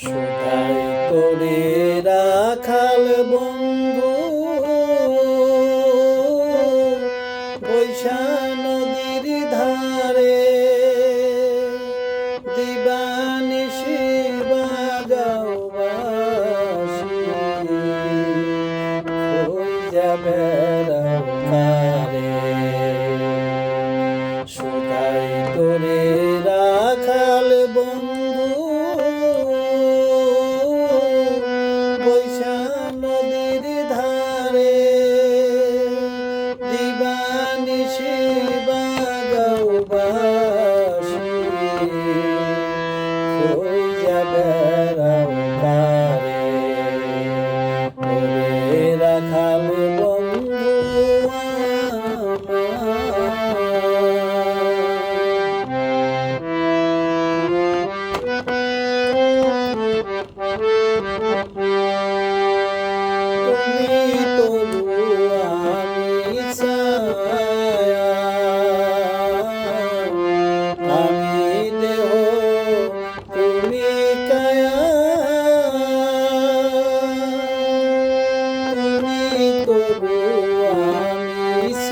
সুতাই করে রাখাল বন্ধু। বৈশা নদীর ধারে দিবানিশি বাজাও বাসি। হই যাবে রাখারে সুতাই করে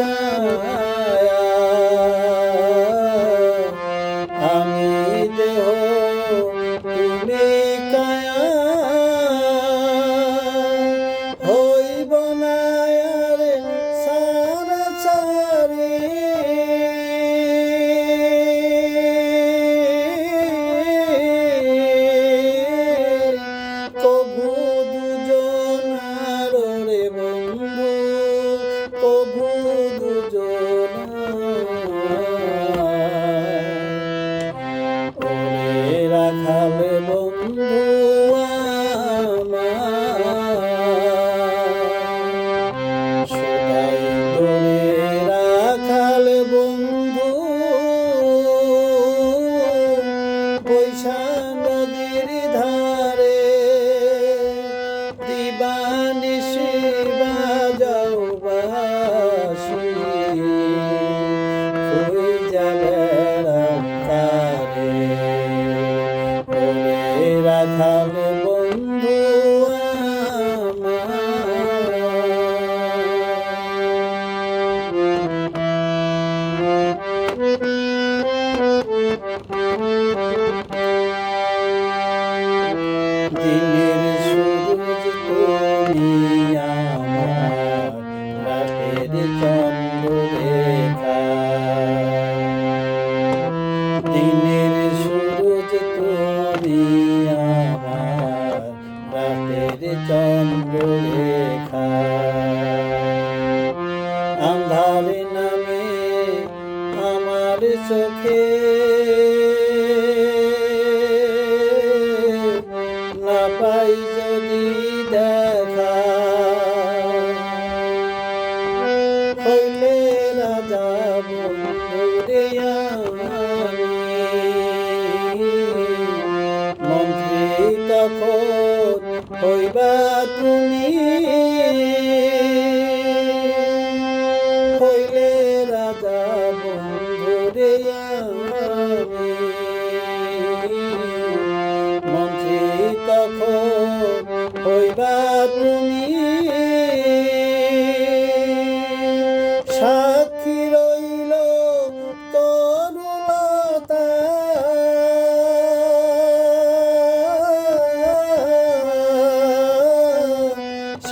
Oh. Hare তার নামে আমার সুখে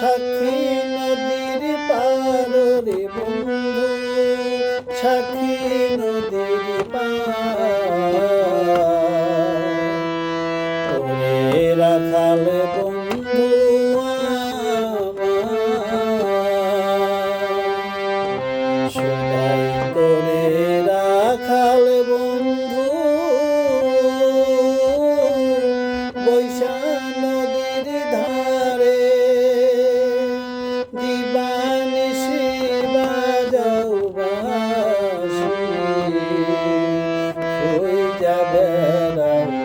Sat. হয়ে যাবে না।